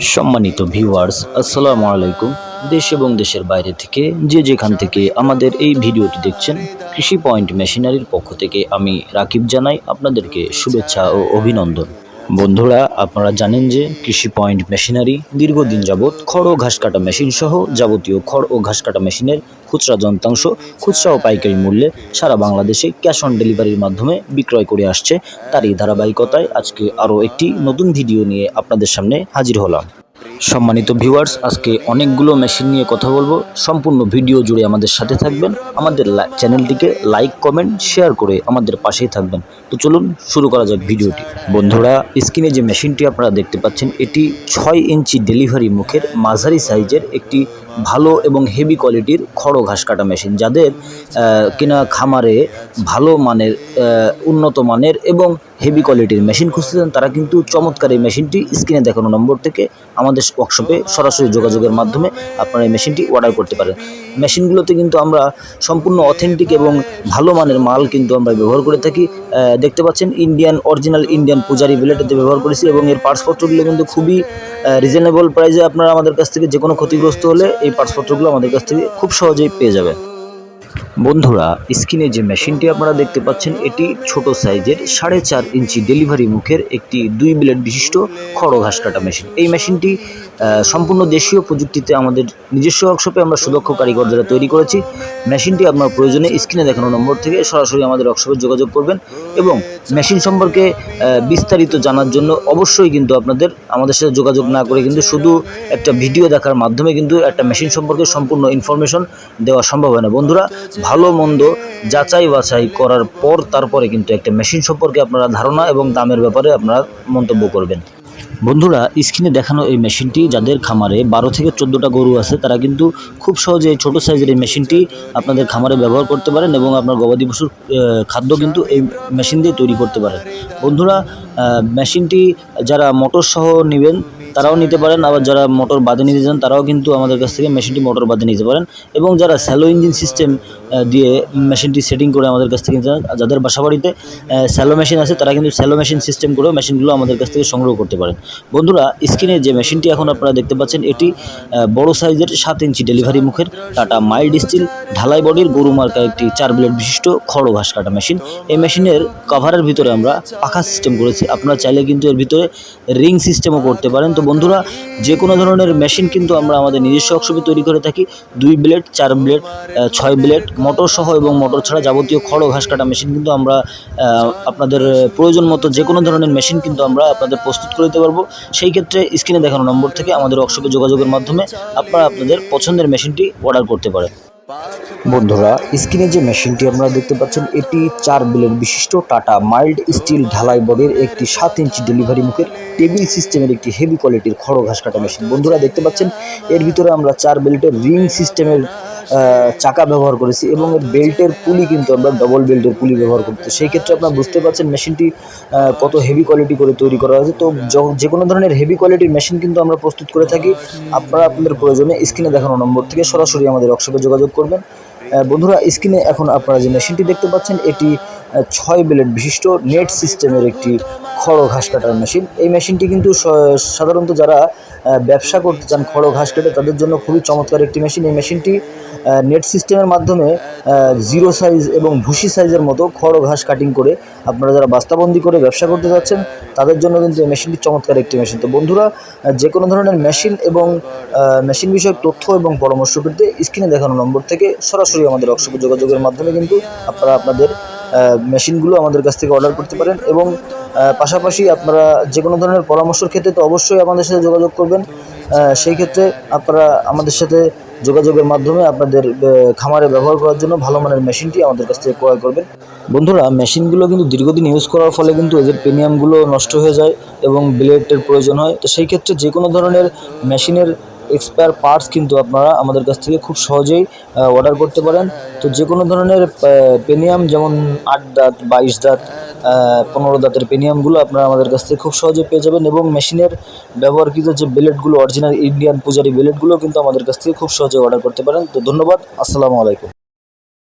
সম্মানিত ভিউয়ার্স আসসালামু আলাইকুম। দেশ এবং দেশের বাইরে থেকে যে যেখান থেকে আমাদের এই ভিডিওটি দেখছেন, কৃষি পয়েন্ট মেশিনারির পক্ষ থেকে আমি রাকিব জানাই আপনাদেরকে শুভেচ্ছা ও অভিনন্দন। বন্ধুরা, আপনারা জানেন যে কৃষি পয়েন্ট মেশিনারি দীর্ঘদিন যাবৎ খড় ও ঘাস কাটা মেশিন সহ যাবতীয় খড় ও ঘাস কাটা মেশিনের খুচরা যন্ত্রাংশ, খুচরা ও পাইকারি মূল্যে সারা বাংলাদেশে ক্যাশ অন ডেলিভারির মাধ্যমে বিক্রয় করে আসছে। তারই ধারাবাহিকতায় আজকে আরও একটি নতুন ভিডিও নিয়ে আপনাদের সামনে হাজির হলাম। সম্মানিত ভিউয়ার্স আজকে অনেকগুলো মেশিন নিয়ে কথা বলব। সম্পূর্ণ ভিডিও জুড়ে আমাদের সাথে থাকবেন। আমাদের চ্যানেলটিকে লাইক কমেন্ট শেয়ার করে আমাদের পাশেই থাকবেন। তো চলুন শুরু করা যাক ভিডিওটি বন্ধুরা স্ক্রিনে যে মেশিনটি আপনারা দেখতে পাচ্ছেন, এটি ছয় ইঞ্চি ডেলিভারি মুখের মাঝারি সাইজের একটি ভালো এবং হেভি কোয়ালিটির খড় ঘাস কাটা মেশিন যাদের কিনা খামারে ভালো মানের উন্নত মানের এবং হেভি কোয়ালিটির মেশিন খুঁজতেছেন, তারা কিন্তু চমৎকার এই মেশিনটি স্ক্রিনে দেখানো নম্বর থেকে আমাদের ওয়ার্কশপে সরাসরি যোগাযোগের মাধ্যমে আপনারা এই মেশিনটি অর্ডার করতে পারেন। মেশিনগুলোতে কিন্তু আমরা সম্পূর্ণ অথেন্টিক এবং ভালো মানের মাল কিন্তু আমরা ব্যবহার করে থাকি। দেখতে পাচ্ছেন ইন্ডিয়ান অরিজিনাল ইন্ডিয়ান পূজারি বিলেটেতে ব্যবহার করেছি এবং এর পার্টসপত্রগুলো কিন্তু খুবই রিজনেবল প্রাইসে আপনারা আমাদের কাছ থেকে যে কোনো ক্ষতিগ্রস্ত হলে এই পার্টসপত্রগুলো আমাদের কাছ থেকে খুব সহজেই পেয়ে যাবেন বন্ধুরা, স্ক্রিনে যে মেশিনটি আপনারা দেখতে পাচ্ছেন, এটি ছোট সাইজের সাড়ে চার ইঞ্চি ডেলিভারি মুখের একটি দুই ব্লেড বিশিষ্ট খড় ঘাস কাটা মেশিন। এই মেশিনটি সম্পূর্ণ দেশীয় প্রযুক্তিতে আমাদের নিজস্ব ওয়ার্কশপে আমরা সুদক্ষ কারিগর দ্বারা তৈরি করেছি। মেশিনটি আপনার প্রয়োজনে স্ক্রিনে দেখানো নম্বর থেকে সরাসরি আমাদের ওয়ার্কশপে যোগাযোগ করবেন এবং মেশিন সম্পর্কে বিস্তারিত জানার জন্য অবশ্যই কিন্তু আপনাদের, আমাদের সাথে যোগাযোগ না করে কিন্তু শুধু একটা ভিডিও দেখার মাধ্যমে কিন্তু একটা মেশিন সম্পর্কে সম্পূর্ণ ইনফরমেশন দেওয়া সম্ভব হয় না। বন্ধুরা ভালো মন্দ যাচাই বাছাই করার পর তারপরে কিন্তু একটা মেশিন সম্পর্কে আপনারা ধারণা এবং দামের ব্যাপারে আপনারা মন্তব্য করবেন। বন্ধুরা স্ক্রিনে দেখানো এই মেশিনটি যাদের খামারে বারো থেকে চোদ্দোটা গরু আছে, তারা কিন্তু খুব সহজে এই ছোটো সাইজের এই মেশিনটি আপনাদের খামারে ব্যবহার করতে পারেন এবং আপনার গবাদি পশুর খাদ্য কিন্তু এই মেশিন দিয়ে তৈরি করতে পারেন। বন্ধুরা মেশিনটি যারা মোটর সহ নেবেন তারাও নিতে পারেন। আবার যারা মোটর বাদে নিতে চান, তারাও কিন্তু আমাদের কাছ থেকে মেশিনটি মোটর বাদে নিতে পারেন। এবং যারা স্যালো ইঞ্জিন সিস্টেম দিয়ে মেশিনটি সেটিং করে আমাদের কাছ থেকে যাদের বাসাবাড়িতে স্যালো মেশিন আছে, তারা কিন্তু স্যালো মেশিন সিস্টেম করেও মেশিনগুলো আমাদের কাছ থেকে সংগ্রহ করতে পারেন। বন্ধুরা, স্ক্রিনে যে মেশিনটি এখন আপনারা দেখতে পাচ্ছেন, এটি বড় সাইজের সাত ইঞ্চি ডেলিভারি মুখের টাটা মাইল্ড স্টিল ঢালাই বডির গরু মার্কা একটি চার ব্লেড বিশিষ্ট খড় ঘাস কাটা মেশিন। এই মেশিনের কভারের ভিতরে আমরা পাখা সিস্টেম করেছি। আপনারা চাইলে কিন্তু এর ভিতরে রিং সিস্টেমও করতে পারেন। তো বন্ধুরা, যে কোনো ধরনের মেশিন কিন্তু আমরা আমাদের নিজস্ব ওয়ার্কশপে তৈরি করে থাকি। দুই ব্লেড, চার ব্লেড ছয় ব্লেড মোটর সহ এবং মোটর ছাড়া যাবতীয় খড় ঘাস কাটা মেশিন কিন্তু আমরা আপনাদের প্রয়োজন মতো যে কোনো ধরনের মেশিন কিন্তু আমরা আপনাদের প্রস্তুত করে দিতে পারব। সেই ক্ষেত্রে স্ক্রিনে দেখানো নম্বর থেকে আমাদের ওয়ার্কশপে যোগাযোগের মাধ্যমে আপনারা আপনাদের পছন্দের মেশিনটি অর্ডার করতে পারেন। বন্ধুরা, স্ক্রিনে যে মেশিনটি আপনারা দেখতে পাচ্ছেন, এটি চার বিলের বিশিষ্ট টাটা মাইল্ড স্টিল ঢালাই বডির একটি সাত ইঞ্চি ডেলিভারি মুখের টেবিল সিস্টেমের একটি হেভি কোয়ালিটির খড় ঘাস কাটা মেশিন। বন্ধুরা, দেখতে পাচ্ছেন, এর ভিতরে আমরা চার বেল্টের রিং সিস্টেমের চাকা ব্যবহার করেছি এবং এর বেল্টের পুলি কিন্তু আমরা ডবল বেল্টের পুলি ব্যবহার করতে সেই ক্ষেত্রে আপনারা বুঝতে পারছেন মেশিনটি কত হেভি কোয়ালিটি করে তৈরি করা হয়েছে। তো য- কোনো ধরনের হেভি কোয়ালিটির মেশিন কিন্তু আমরা প্রস্তুত করে থাকি। আপনারা আপনাদের প্রয়োজনে স্ক্রিনে দেখানো নম্বর থেকে সরাসরি আমাদের ওয়ার্কশপে যোগাযোগ করবেন। বন্ধুরা স্ক্রিনে এখন আপনারা যে মেশিনটি দেখতে পাচ্ছেন, এটি ছয় ব্লেড বিশিষ্ট নেট সিস্টেমের একটি খড় ঘাস কাটার মেশিন এই মেশিনটি কিন্তু সাধারণত যারা ব্যবসা করতে চান খড় ঘাস কেটে, তাদের জন্য খুবই চমৎকার একটি মেশিন এই মেশিনটি নেট সিস্টেমের মাধ্যমে জিরো সাইজ এবং ভুসি সাইজের মতো খড় ঘাস কাটিং করে আপনারা যারা বাস্তাবন্দি করে ব্যবসা করতে যাচ্ছেন, তাদের জন্য কিন্তু এই মেশিনটি চমৎকার একটি মেশিন তো বন্ধুরা যে কোনো ধরনের মেশিন এবং মেশিন বিষয়ক তথ্য এবং পরামর্শ পেতে স্ক্রিনে দেখানো নম্বর থেকে সরাসরি আমাদের ওয়ার্কশপে যোগাযোগের মাধ্যমে কিন্তু আপনারা আপনাদের মেশিনগুলো আমাদের কাছ থেকে অর্ডার করতে পারেন এবং পাশাপাশি আপনারা যে কোনো ধরনের পরামর্শের ক্ষেত্রে তো অবশ্যই আমাদের সাথে যোগাযোগ করবেন। সেই ক্ষেত্রে আপনারা আমাদের সাথে যোগাযোগের মাধ্যমে আপনাদের খামারে ব্যবহার করার জন্য ভালো মানের মেশিনটি আমাদের কাছ থেকে ক্রয় করবেন। বন্ধুরা, মেশিনগুলো কিন্তু দীর্ঘদিন ইউজ করার ফলে কিন্তু এদের প্রিমিয়ামগুলো নষ্ট হয়ে যায় এবং ব্লেডের প্রয়োজন হয়। তো সেই ক্ষেত্রে যে কোনো ধরনের মেশিনের এক্সপায়ার পার্টস কিন্তু আপনারা আমাদের কাছ থেকে খুব সহজেই অর্ডার করতে পারেন। তো যে কোনো ধরনের পেনিয়াম যেমন আট দাঁত, বাইশ দাঁত পনেরো দাঁতের পেনিয়ামগুলো আপনারা আমাদের কাছ থেকে খুব সহজে পেয়ে যাবেন এবং মেশিনের ব্যবহারকৃত যে বেলেটগুলো অরিজিনাল ইন্ডিয়ান পূজারি বেলেটগুলো কিন্তু আমাদের কাছ থেকে খুব সহজে অর্ডার করতে পারেন। তো ধন্যবাদ, আসসালামু আলাইকুম।